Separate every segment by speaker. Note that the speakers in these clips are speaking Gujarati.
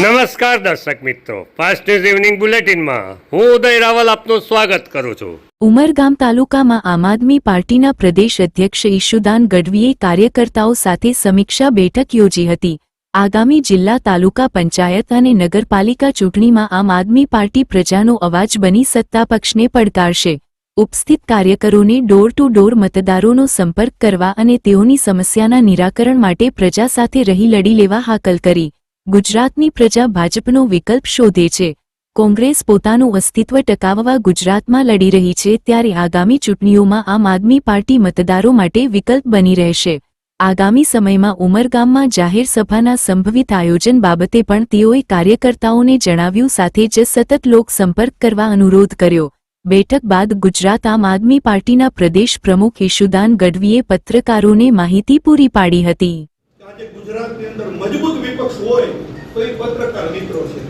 Speaker 1: નમસ્કાર દર્શક મિત્રો. ફાસ્ટ ન્યૂઝ ઇવનિંગ બુલેટિનમાં હું ઉદય રાવલ આપનું સ્વાગત કરું છું.
Speaker 2: ઉમરગામ તાલુકામાં આમ આદમી પાર્ટીના પ્રદેશ અધ્યક્ષ ઈશુદાન ગઢવીએ કાર્યકર્તાઓ સાથે સમીક્ષા બેઠક યોજી હતી. આગામી જિલ્લા તાલુકા પંચાયત અને નગરપાલિકા ચૂંટણીમાં આમ આદમી પાર્ટી પ્રજાનો અવાજ બની સત્તાપક્ષને પડકારશે. ઉપસ્થિત કાર્યકરોને ડોર ટુ ડોર મતદારોનો સંપર્ક કરવા અને તેઓની સમસ્યાના નિરાકરણ માટે પ્રજા સાથે રહી લડી લેવા હાકલ કરી. ગુજરાતની પ્રજા ભાજપનો વિકલ્પ શોધે છે. કોંગ્રેસ પોતાનું અસ્તિત્વ ટકાવવા ગુજરાતમાં લડી રહી છે ત્યારે આગામી ચૂંટણીઓમાં આમ આદમી પાર્ટી મતદારો માટે વિકલ્પ બની રહેશે. આગામી સમયમાં ઉમરગામમાં જાહેર સભાના સંભવિત આયોજન બાબતે પણ તેઓએ કાર્યકર્તાઓને જણાવ્યું સાથે જ સતત લોક સંપર્ક કરવા અનુરોધ કર્યો. બેઠક બાદ ગુજરાત આમ આદમી પાર્ટીના પ્રદેશ પ્રમુખ ઈશુદાન ગઢવીએ પત્રકારોને માહિતી પૂરી પાડી હતી.
Speaker 3: ગુજરાતની અંદર મજબૂત વિપક્ષ હોય તો એ પત્રકાર મિત્રો છે.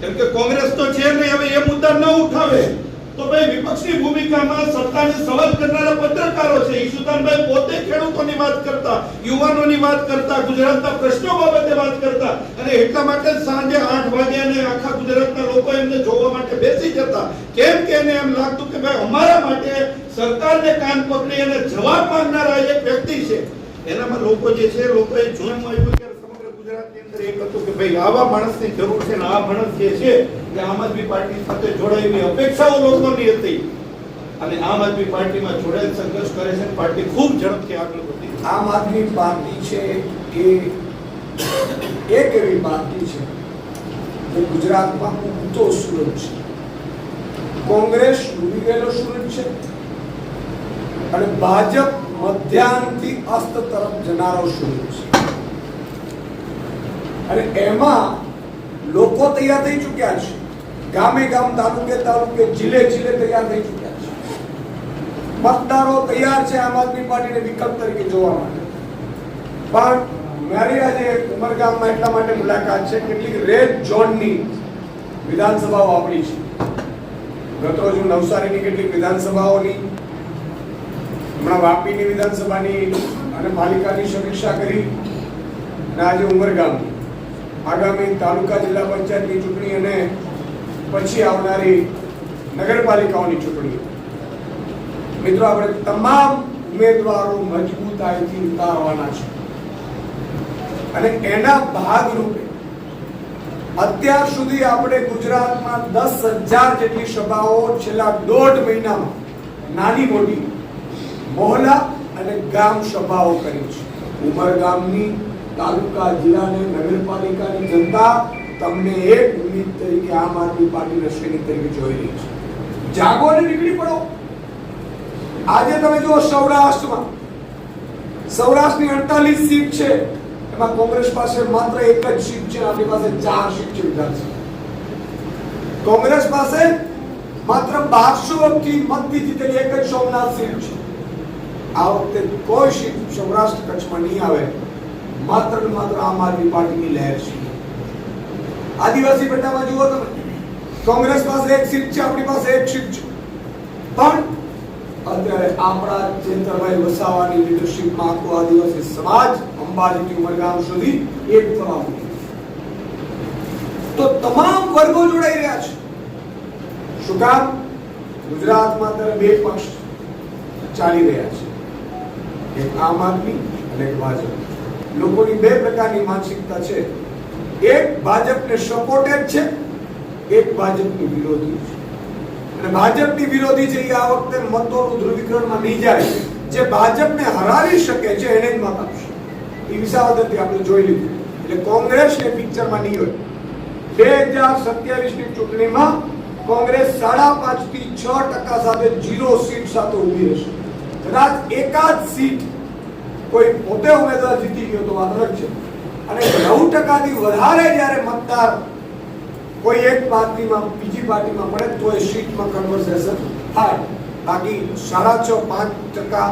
Speaker 3: કેમ કે કોંગ્રેસ તો છે નહીં, હવે એ મુદ્દા ન ઉઠાવે તો ભાઈ વિપક્ષની ભૂમિકામાં સત્તાને સવાલ કરનારા પત્રકારો છે. ઈશુદાનભાઈ પોતે ખેડૂતોની વાત કરતા, યુવાનોની વાત કરતા, ગુજરાતના પ્રશ્નો બાબતે વાત કરતા અને એટલા માટે સાંજે આઠ વાગે અને આખા ગુજરાતના લોકો એમને જોવા માટે બેસી જતા. કેમ કે એને એમ લાગતું કે ભાઈ અમારા માટે સરકારને કાન પકડી અને જવાબ માંગનારા એક વ્યક્તિ છે. એનામાં લોકો જે છે, લોકોએ જોયું આવ્યું કે સમગ્ર ગુજરાતની અંદર એક હતું કે ભાઈ આવા માણસની જરૂર છે ને આ માણસ જે છે કે આમ આદમી પાર્ટી સાથે જોડાયેલી અપેક્ષાઓ લોકોની હતી. અને આમ આદમી પાર્ટીમાં જોડાયેલ સંઘર્ષ કરે છે પાર્ટી ખૂબ ઝડપથી આગળ વધી.
Speaker 4: આમ આદમી પાર્ટી છે એ એક એવી પાર્ટી છે જે ગુજરાતમાં ઊંચો સુરત છે. કોંગ્રેસ ડૂબી ગયેલો સુરત છે અને ભાજપ મધ્યાહનથી અસ્ત તરફ જનારો સૂર્ય છે? અને એમાં લોકો તૈયાર થઈ ચૂક્યા છે. ગામે ગામ, તાલુકે તાલુકે, જિલ્લે જિલ્લે તૈયાર થઈ ચૂક્યા છે. મતદારો તૈયાર છે આમ આદમી પાર્ટીને વિકલ્પ તરીકે જોવા માટે. પણ મારી આજે ઉમરગામમાં એટલા માટે મુલાકાત છે, કેટલીક રેડ ઝોનની વિધાનસભાઓ આપણી છે. ગતરોજ હું નવસારીની કેટલીક વિધાનસભાઓની હમણાં વાપીની વિધાનસભાની અને પાલિકાની સમીક્ષા કરી અને આજે ઉમરગામ, આગામી તાલુકા જિલ્લા પંચાયતની ચૂંટણી અને પછી આવનારી નગરપાલિકાઓની ચૂંટણી. મિત્રો, આપણે તમામ ઉમેદવારો મજબૂતાઈથી ઉતારવાના છે. અને એના ભાગરૂપે અત્યાર સુધી આપણે ગુજરાતમાં દસ હજાર જેટલી સભાઓ છેલ્લા દોઢ મહિનામાં નાની મોટી મોહલ્લા અને ગામ સભાઓ કરી છે. ઉમરગામની તાલુકા, જિલ્લાની નગરપાલિકાની જનતા તમને એક ઉમેદ તરીકે આમ આદમી પાર્ટીના સૈનિક તરીકે જોઈ રહી છે. જાગો અને નીકળી પડો. આજે તમે જો સૌરાષ્ટ્રમાં. સૌરાષ્ટ્રની અડતાલીસ સીટ છે. એમાં કોંગ્રેસ પાસે માત્ર એક જ સીટ છે. આપણી પાસે ચાર સીટ છે વિધાનસભા. કોંગ્રેસ પાસે માત્ર બારસો થી મતથી જીતેલી એક જ સોમનાથ સીટ છે. આ વખતે કોઈ સીટ સૌરાષ્ટ્ર કચ્છમાં નહીં આવે, માત્ર ને માત્ર આમ આદમી પાર્ટીની લહેર છે. આદિવાસી બેટામાં જુઓ તમે, કોંગ્રેસ પાસે એક સીટ છે, આપણી પાસે એક સીટ છે. પણ અત્યારે આપણા ચેતરભાઈ વસાવાની લીડરશિપમાં આખો આદિવાસી સમાજ અંબાજીથી ઉમરગામ સુધી એક થવા તો તમામ વર્ગો જોડાઈ રહ્યા છે. શું કામ? ગુજરાતમાં અત્યારે બે પક્ષ ચાલી રહ્યા છે. એક આમ આદમી અને ભાજપ. લોકોની બે પ્રકારની માનસિકતા છે. એક ભાજપને સપોર્ટેડ છે, એક ભાજપની વિરોધી છે. અને ભાજપની વિરોધી છે એ આ વખતે મતોનું ધ્રુવીકરણમાં નહીં જાય જે ભાજપને હરાવી શકે છે, એને જ મત આપશે. એ વિસાવદરથી આપણે જોઈ લીધું. એટલે કોંગ્રેસ એ પિક્ચરમાં નહીં હોય. બે હજાર સત્યાવીસની ચૂંટણીમાં કોંગ્રેસ સાડા પાંચથી છ ટકા સાથે જીરો સીટ સાથે ઊભી રહેશે. કદાચ એકાદ સીટ કોઈ પોતે ઉમેદવાર જીતી ગયો તો વાત છે. અને નવ ટકાથી વધારે જ્યારે મતદાર કોઈ એક પાર્ટીમાં, બીજી પાર્ટીમાં મળે તો એ સીટમાં કન્વર્સેશન થાય. બાકી સાડા છ, પાંચ ટકા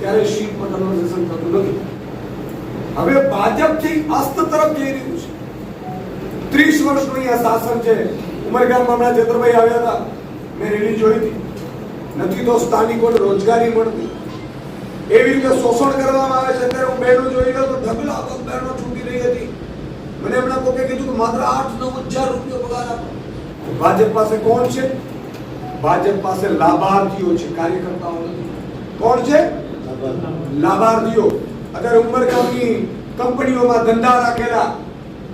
Speaker 4: ત્યારે સીટમાં કન્વર્સેશન થતું નથી. હવે ભાજપથી અસ્ત તરફ જઈ રહ્યું છે. ત્રીસ વર્ષનું અહીંયા શાસન છે. ઉમરગામમાં હમણાં ચેતરભાઈ આવ્યા હતા. મેં રેલી જોઈ હતી. નથી તો સ્થાનિકોને રોજગારી મળતી. એવી રીતે શોષણ કરવામાં આવે છે, અત્યારે હું બહેનો જોઈ ગયો તો ઢગલા બહેનો છૂટી રહી હતી. મને હમણાં કોકે કીધું કે માત્ર આઠ નવ હજાર રૂપિયા પગાર આપો. ભાજપ પાસે કોણ છે? ભાજપ પાસે લાભાર્થીઓ છે, કાર્યકર્તાઓ કોણ છે? લાભાર્થીઓ. અત્યારે ઉમરગામની કંપનીઓમાં ધંધા રાખેલા.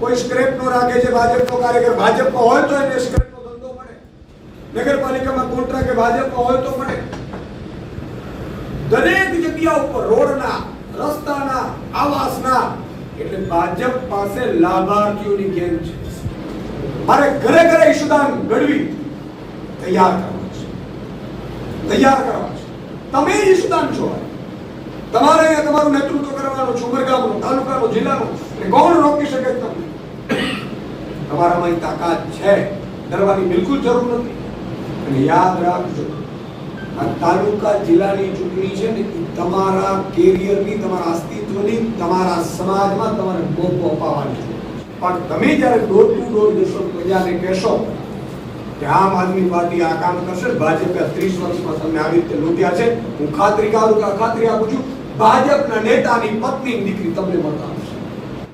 Speaker 4: કોઈ સ્ક્રેપ નો રાખે છે ભાજપનો કાર્યકર. ભાજપનો હોય તો એને સ્ક્રેપનો મળે નગરપાલિકામાં કોન્ટ્રાક્ટ ભાજપમાં હોય તો મળે દરેક જગ્યા ઉપર રોડના, રસ્તાના, આવાસના, એટલે ભાજપ પાસે લાભાર્થીઓની ગેમ છે. મારે ઘરે ઘરે ઈશુદાન ગઢવી તૈયાર કરવા છે. તૈયાર કરવા છે. તમે ઈશુદાન છો. તમારે અહીંયા તમારું નેતૃત્વ કરવાનું છે, ઉમરગામનું, તાલુકાનું, જિલ્લાનું, એટલે કોણ રોકી શકે તમને? તમારામાં તાકાત છે. ડરવાની બિલકુલ જરૂર નથી. અને યાદ રાખજો, આ તાલુકા જિલ્લાની ચૂંટણી છે ને તમારા કેરિયરની તમારા અસ્તિત્વની, તમારા સમાજમાં તમારે મોકો અપાવવાની છે. પણ તમે જ્યારે ડોર ટુ ડોર જશો પ્રજાને કહેશો કે આમ આદમી પાર્ટી આ કામ કરશે ભાજપે ત્રીસ વર્ષમાં તમને આવી રીતે લૂંટ્યા છે, હું ખાતરી કરું કે ખાતરી આપું છું, ભાજપના નેતાની પત્ની દીકરી તમને આપશે